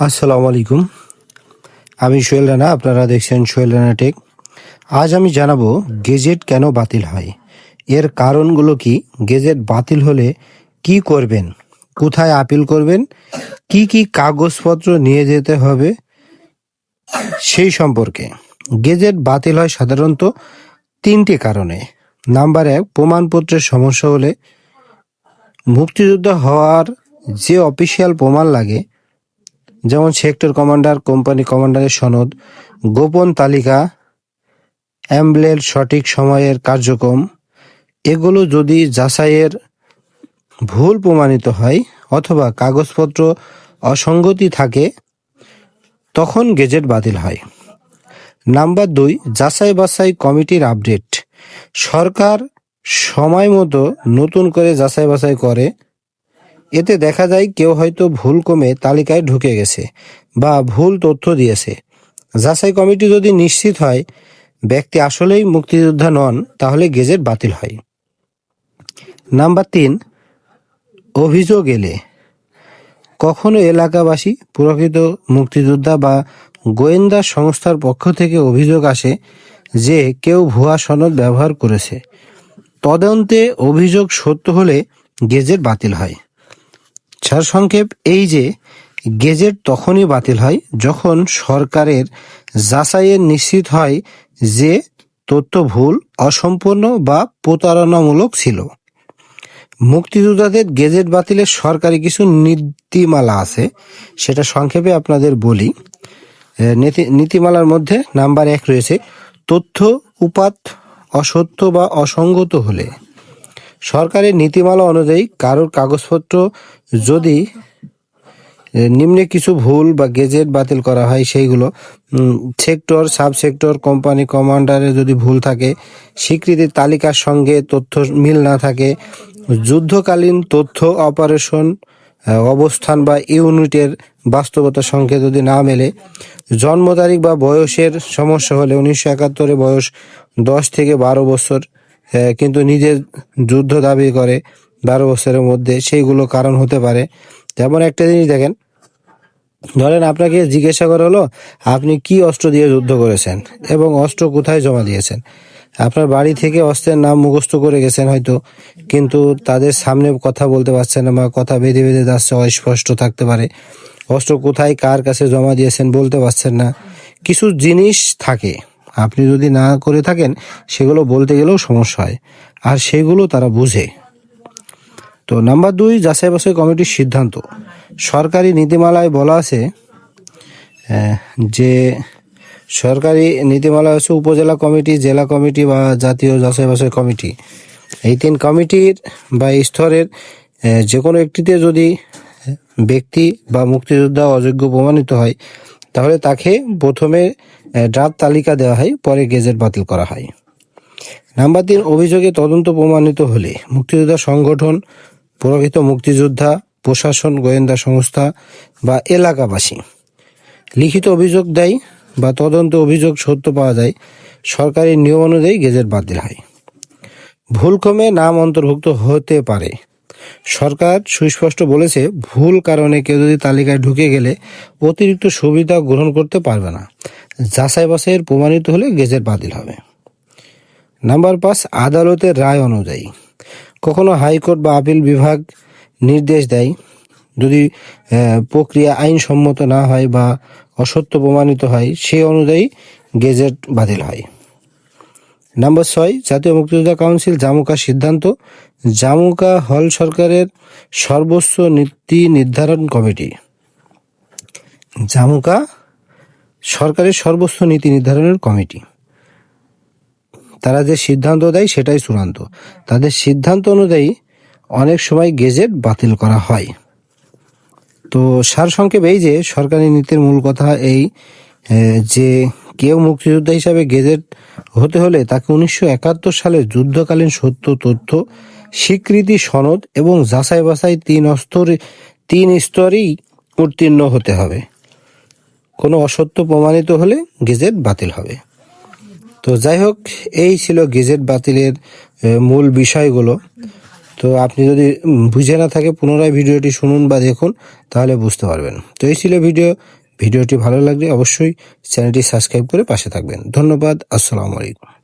আসসালামু আলাইকুম। আমি সোহেল রানা, আপনারা দেখছেন সোহেল রানা টেক। আজ আমি জানাব গেজেট কেন বাতিল হয়? এর কারণগুলো কি? গেজেট বাতিল হলে কি করবেন? কোথায় আপিল করবেন? কি কি কাগজপত্র নিয়ে যেতে হবে? সেই সম্পর্কে। গেজেট বাতিল হয় সাধারণত তিনটি কারণে। নাম্বার এক, প্রমাণপত্রের সমস্যা হলে মুক্তিযুদ্ধ হওয়ার যে অফিসিয়াল প্রমাণ লাগে যেমন সেক্টর কমান্ডার, কোম্পানি কমান্ডারের সনদ, গোপন তালিকা, অ্যাম্বলের সঠিক সময়ের কার্যক্রম, এগুলো যদি যাচাইয়ের ভুল প্রমাণিত হয় অথবা কাগজপত্র অসঙ্গতি থাকে, তখন গেজেট বাতিল হয়। নাম্বার দুই, যাচাই বাছাই কমিটির আপডেট। সরকার সময় মতো নতুন করে যাচাই বাছাই করে এতে দেখা যায় কেউ হয়তো ভুল কমে তালিকায় ঢুকে গেছে বা ভুল তথ্য দিয়েছে। যাচাই কমিটি যদি নিশ্চিত হয় ব্যক্তি আসলেই মুক্তিযোদ্ধা নন, তাহলে গেজেট বাতিল হয়। নাম্বার তিন, অভিযোগ এলে। কখনো এলাকাবাসী, প্রকৃত মুক্তিযোদ্ধা বা গোয়েন্দা সংস্থার পক্ষ থেকে অভিযোগ আসে যে কেউ ভুয়া সনদ ব্যবহার করেছে। তদন্তে অভিযোগ সত্য হলে গেজেট বাতিল হয়। সারসংক্ষেপ এই যে, গেজেট তখনই বাতিল হয় যখন সরকারের যাচাইয়ের নিশ্চিত হয় যে তথ্য ভুল, অসম্পূর্ণ বা প্রতারণামূলক ছিল। মুক্তিযোদ্ধাদের গেজেট বাতিলের সরকারি কিছু নীতিমালা আছে, সেটা সংক্ষেপে আপনাদের বলি। নীতি- নীতিমালার মধ্যে নাম্বার এক রয়েছে, তথ্য উপাত অসত্য বা অসঙ্গত হলে। সরকারের নীতিমালা অনুযায়ী কারোর কাগজপত্র যদি নিম্নে কিছু ভুল বা গেজেট বাতিল করা হয় সেইগুলো সেক্টর সাব সেক্টর কোম্পানি কমান্ডারে যদি ভুল থাকে, স্বীকৃতির তালিকার সঙ্গে তথ্য মিল না থাকে, যুদ্ধকালীন তথ্য অপারেশন অবস্থান বা ইউনিটের বাস্তবতার সঙ্গে যদি না মেলে, জন্ম তারিখ বা বয়সের সমস্যা হলে উনিশশো একাত্তরে বয়স দশ থেকে বারো বছর কিন্তু নিজের যুদ্ধ দাবি করে বারো বছরের মধ্যে সেইগুলো কারণ হতে পারে। যেমন একটা জিনিস দেখেন, ধরেন আপনাকে জিজ্ঞাসা করা হলো, আপনি কি অস্ত্র দিয়ে যুদ্ধ করেছেন এবং অস্ত্র কোথায় জমা দিয়েছেন? আপনার বাড়ি থেকে অস্ত্রের নাম মুখস্থ করে গেছেন হয়তো, কিন্তু তাদের সামনে কথা বলতে পারছেন না বা কথা বেঁধে বেঁধে যাচ্ছে অস্পষ্ট থাকতে পারে। অস্ত্র কোথায়, কার কাছে জমা দিয়েছেন বলতে পারছেন না। কিছু জিনিস থাকে। আপনি যদি না করে থাকেন, সেগুলো বলতে গেলেও সমস্যা হয়। আর সেগুলো তারা বুঝে। তো নাম্বার দুই, যাচাই বাছাই কমিটির সিদ্ধান্ত। সরকারি নীতিমালায় বলা আছে যে সরকারি নীতিমালা হচ্ছে উপজেলা কমিটি, জেলা কমিটি বা জাতীয় যাচাই বাছাই কমিটি। এই তিন কমিটির বা স্তরের যে কোনো একটিতে যদি ব্যক্তি বা মুক্তিযোদ্ধা অযোগ্য প্রমাণিত হয় তাহলে তাকে প্রথমে ড্রাফট তালিকা দেওয়া হয়, পরে গেজেট বাতিল করা হয়। নাম্বার তিন অভিযোগে তদন্ত প্রমাণিত হলে মুক্তিযোদ্ধা সংগঠন প্রকৃত মুক্তিযোদ্ধা, প্রশাসন, গোয়েন্দা সংস্থা বা এলাকাবাসী। লিখিত অভিযোগ দেয় বা তদন্ত অভিযোগ সত্য পাওয়া যায় সরকারি নিয়ম অনুযায়ী গেজেট বাতিল হয়। ভুলক্রমে নাম অন্তর্ভুক্ত হতে পারে। সরকার সুস্পষ্ট বলেছে, ভুল কারণে কেউ যদি তালিকায় ঢুকে গেলে অতিরিক্ত সুবিধা গ্রহণ করতে পারবে না। যাচাই বাছাইয়ের প্রমাণিত হলে গেজেট বাতিল হবে। নাম্বার পাঁচ, আদালতের রায় অনুযায়ী। কখনো হাইকোর্ট বা আপিল বিভাগ নির্দেশ দেয়, যদি প্রক্রিয়া আইনসম্মত না হয় বা অসত্য প্রমাণিত হয়, সেই অনুযায়ী গেজেট বাতিল হয়। নাম্বার ছয়, জাতীয় মুক্তিযোদ্ধা কাউন্সিল, জামুকা সিদ্ধান্ত। জামুকা হল সরকারের সর্বোচ্চ নীতি নির্ধারণ কমিটি। জামুকা সরকারের সর্বোচ্চ নীতি নির্ধারণের কমিটি। তারা যে সিদ্ধান্ত দেয় সেটাই চূড়ান্ত। তাদের সিদ্ধান্ত অনুযায়ী অনেক সময় গেজেট বাতিল করা হয়। তো সারসংক্ষেপ এই যে সরকারি নীতির মূল কথা এই যে কেউ মুক্তিযোদ্ধা হিসাবে গেজেট হতে হলে তাকে উনিশশো একাত্তর সালে যুদ্ধকালীন সত্য, তথ্য, স্বীকৃতি, সনদ এবং যাচাই বাছাই তিন স্তরে তিন স্তরেই উত্তীর্ণ হতে হবে। কোনো অসত্য প্রমাণিত হলে গেজেট বাতিল হবে। তো যাই হোক, এই ছিল গেজেট বাতিলের মূল বিষয়গুলো। তো তো আপনি যদি বুঝে না থাকে, পুনরায় ভিডিওটি শুনুন বা দেখুন, তাহলে বুঝতে পারবেন। তো এই ছিল ভিডিও। ভিডিওটি ভালো লাগলে অবশ্যই চ্যানেলটি সাবস্ক্রাইব করে পাশে থাকবেন। ধন্যবাদ আসসালামু আলাইকুম।